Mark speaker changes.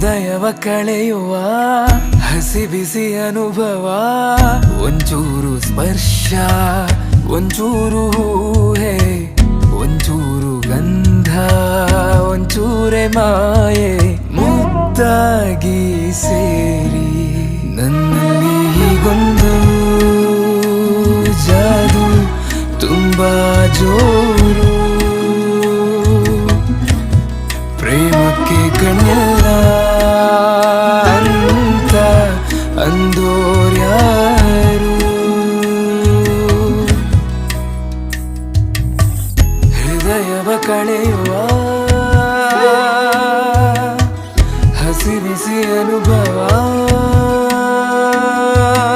Speaker 1: ಹೃದಯವ ಕಳೆಯುವ, ಹಸಿ ಬಿಸಿ ಅನುಭವ, ಒಂಚೂರು ಸ್ಪರ್ಶ, ಒಂಚೂರು ಹೂಹೆ ಒಂಚೂರು ಗಂಧ, ಒಂಚೂರೆ ಮಾಯೆ ಮುಕ್ತಾಗಿ ಸೇರಿ ನನ್ನಲ್ಲಿ ಹೀಗೊಂದು ಜಾದು ತುಂಬ ಜೋರು. ಪ್ರೇಮಕ್ಕೆ ಕಣ್ಣು ಅಂದೋರ್ಯಾರು? ಹೃದಯವ ಕಳೆಯುವ ಹಸಿಬಿಸಿ ಅನುಭವ